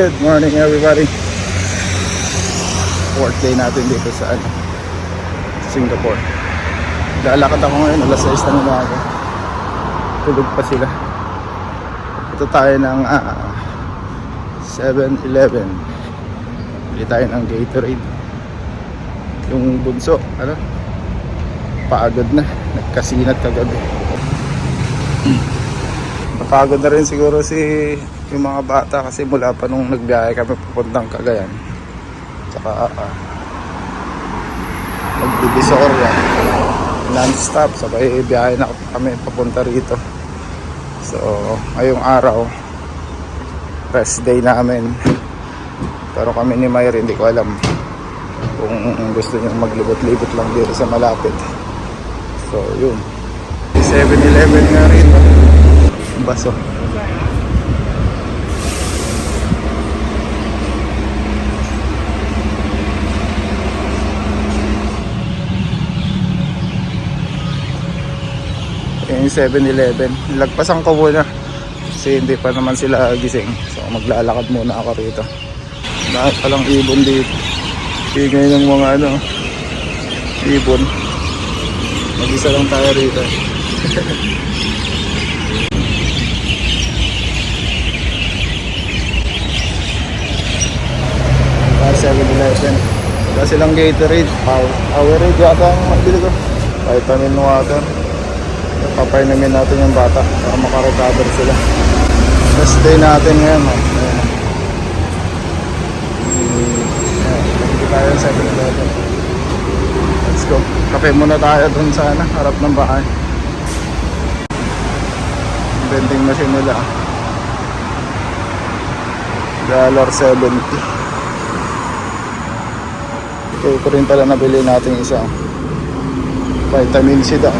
Good morning everybody. Fourth day natin dito sa ano, Singapore. Lalakad ako ngayon, alas 6 na umaga. Tulog pa sila. Ito tayo ng ah, 7-Eleven. Bili tayo ng Gatorade. Yung bunso, ano? Pagod na. Nagkasinat kagabi. Napagod na rin siguro si yung mga bata kasi mula pa nung nagbiyahe kami papuntang Cagayan. Tsaka uh, nagbibisorya. Non-stop. Sabay biyahe na kami papunta rito. So, ngayong araw, rest day namin. Pero kami ni Mayre, hindi ko alam kung gusto niyo maglibot-libot lang dito sa malapit. So, yun. 7-Eleven nga rito. Baso. Yung 7-Eleven. Lagpasan ko muna. Kasi hindi pa naman sila gising. So maglalakad muna ako rito. Dahil palang ibon dito. Ingay ng mga ano. Ibon. Mag-isa lang tayo rito. Para 7-Eleven. Wala silang Gatorade. Power- Powerade yata ang mabili ko. Vitamin water. Papainumin natin yung bata para makarecover sila. Last day natin ngayon. Oh. Ayan. Hindi tayo sa 7-Eleven. Let's go. Kape muna tayo dun sa ano, harap ng bahay. Vending machine nila. Dollar 70. Okay, ko rin pala nabili natin isa. Vitamin C daw.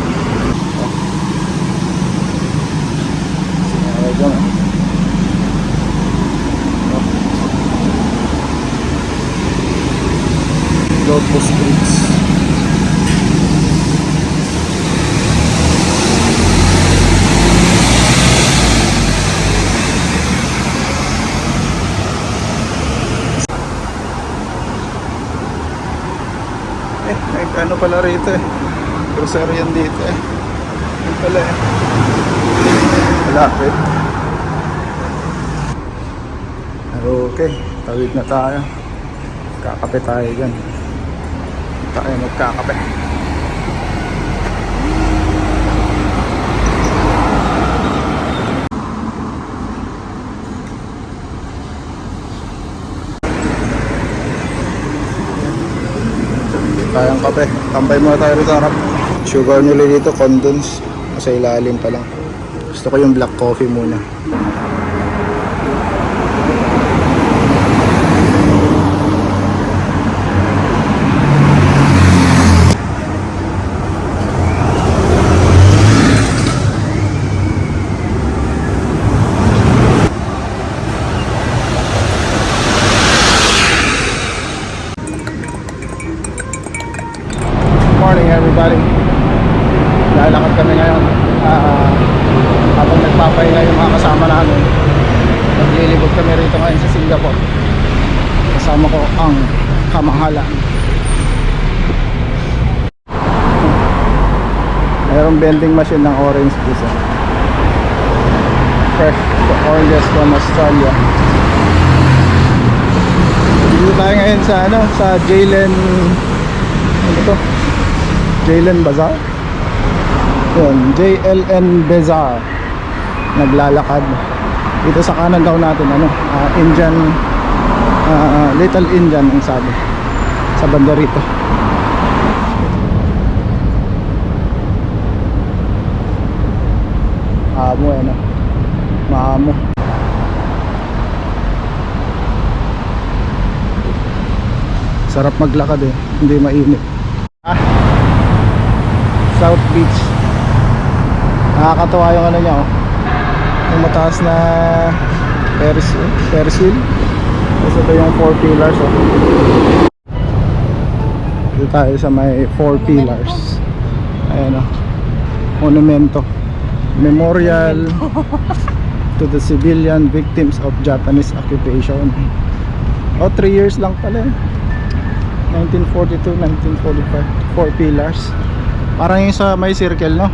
Ayan, dyan, ah. Lotus Fruits. Eh, may ano pala rito eh. Grocery yan dito eh. Yan pala eh. Malapit. Okay, tawid na tayo. Kakape tayo dyan. Tayo magkakape. Tayong kape. Tambay muna tayo rito harap. Sugar nila dito, condense. Sa ilalim pa lang. Gusto ko yung black coffee muna. Everybody lalakad kami ngayon Ah, habang nagpapahinga yung mga kasama namin naglilibot kami rito ngayon sa Singapore. Kasama ko ang kamahalan. Mayroong vending machine ng orange juice eh. fresh oranges from Australia. Dito tayo ngayon sa ano sa Jalen ano to Jalen Bazaar? Yun JLN Bazaar. Naglalakad. Dito sa kanan daw natin ano ah, Indian ah, Little Indian ang sabi. Sa banda rito. Maamo eh no Maamo. Sarap maglakad eh. Hindi mainit. Ah, South Beach Nakakatuwa yung ano niya oh Yung mataas na Ferris, Ferris wheel Tapos ito yung 4 pillars oh Dito tayo sa may 4 pillars Ayan oh Monumento Memorial to the civilian victims of Japanese occupation. O, 3 years lang pala eh. 1942, 1945. Four pillars. Parang yung sa may circle, no?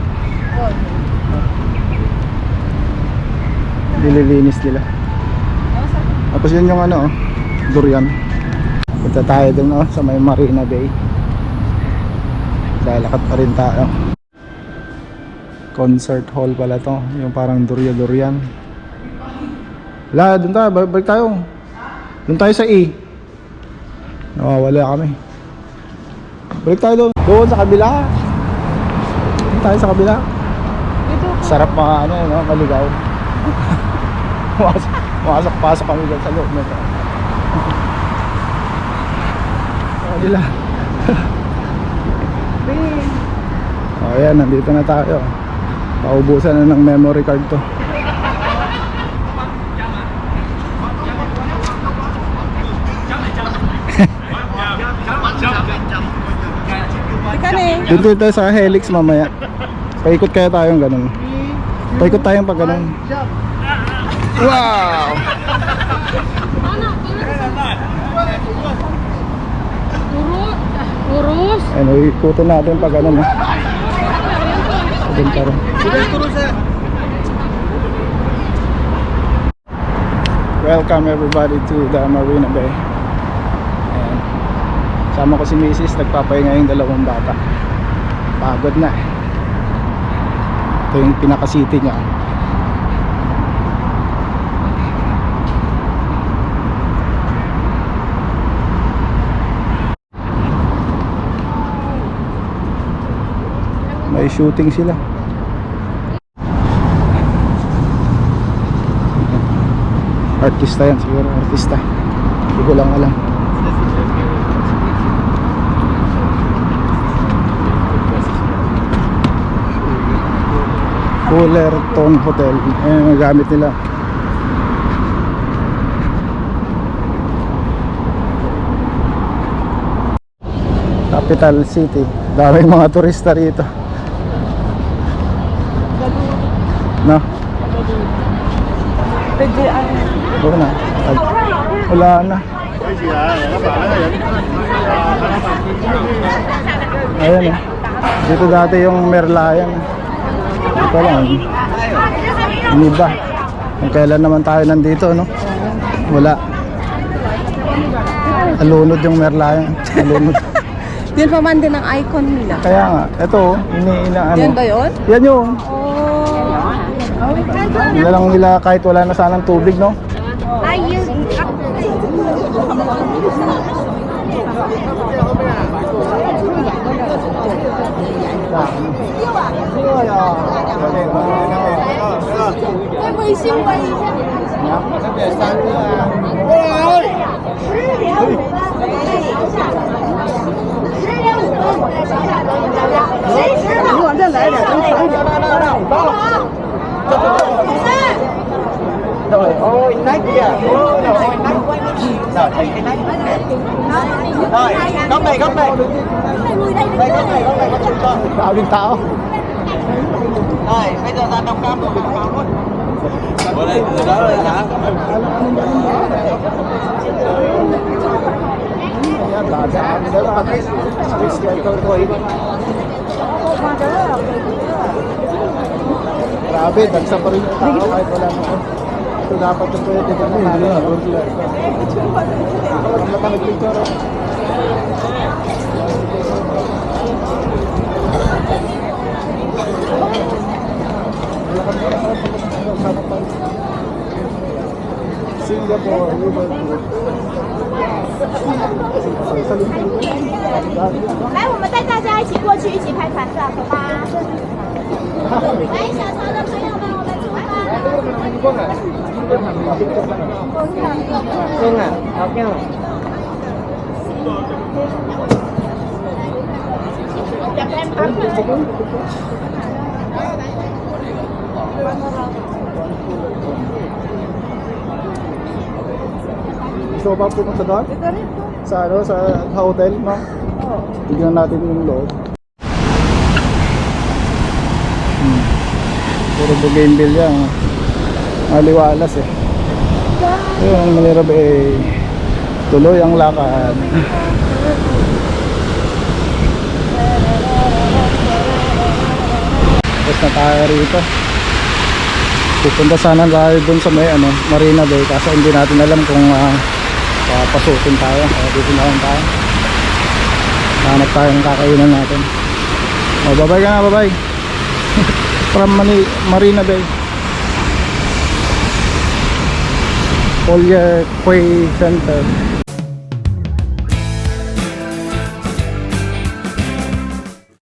Nililinis nila. Tapos yun yung ano, durian. Punta tayo dun oh, sa may Marina Bay. Lalakad pa rin tayo. Concert hall pala to. Yung parang durya-duryan. Wala, dun tayo. Balik tayo. Dun tayo sa E. Nawawala kami. Balik tayo doon. Doon sa kabila. Tayo sa kabila. Sarap mga ano, no? maligaw. Pumasok, pumasok, pasok kami dyan sa loob nito. Kabila. oh, ayan, nandito na tayo. Paubusan na ng memory card to. Na eh. Dito tayo sa Helix mamaya. Paikot kaya tayong ganun. Paikot tayong pag ganun. Wow! Urus. Ano, ikutin natin pag ganun. eh. Doon pa rin. Welcome everybody to the Marina Bay. Ayan. Sama ko si Mrs. Nagpapahinga yung dalawang bata. Pagod na eh. Ito yung pinaka-city niya. May shooting sila. Artista yan siguro, artista. Hindi ko lang alam. Fullerton Hotel. Ayan ang gamit nila. Capital City. Daming mga turista rito. No? Pwede ang... Wala na. Wala na. Ayan eh. Dito dati yung Merlayan. Ito lang. Iniba. Kung kailan naman tayo nandito, no? Wala. Alunod yung Merlayan. Alunod. Yun pa man din ang icon nila. Kaya nga, ito, ini ina ano. Yan ba yun? Yan yung. Oh. Nila lang nila kahit wala na sanang tubig, no? Em quỳ xin quỳ Ôi nát rồi, đây lại nè, không sáng giờ ba đâu, đâu, đâu Trời ơi, nách kìa Ôi, trời ơi, nách Giờ thấy cái Rồi, góc này, góc này Đây, góc này, góc này, góc này Tao đi tao rồi, bây giờ ra đồng cam, đồng cam luôn. Ở đây, ở đó rồi hả? Grabe, dagsa pa rin yung tao kahit wala na. Ito dapat ito pwede ka na. Hindi na, road lang. Ang laka nag-picture. 来，我们带大家一起过去，一起拍团战，好吧？来，小超的朋友们，我们出发。Gusto ba pumunta doon? Sa ano, sa hotel, no? Oo. Tignan natin yung loob. Hmm. Puro bougainvillea. ah. Maliwalas eh. Ayun, Manila Bay. Tuloy ang lakad. Tapos na tayo rito. Pupunta sana tayo dun sa may ano, Marina Bay kaso hindi natin alam kung uh, papasukin tayo. Kaya dito na lang tayo. Hanap tayo ng kakainan natin. O, babay ka na, babay. From Mani Marina Bay. Collier Quay Center.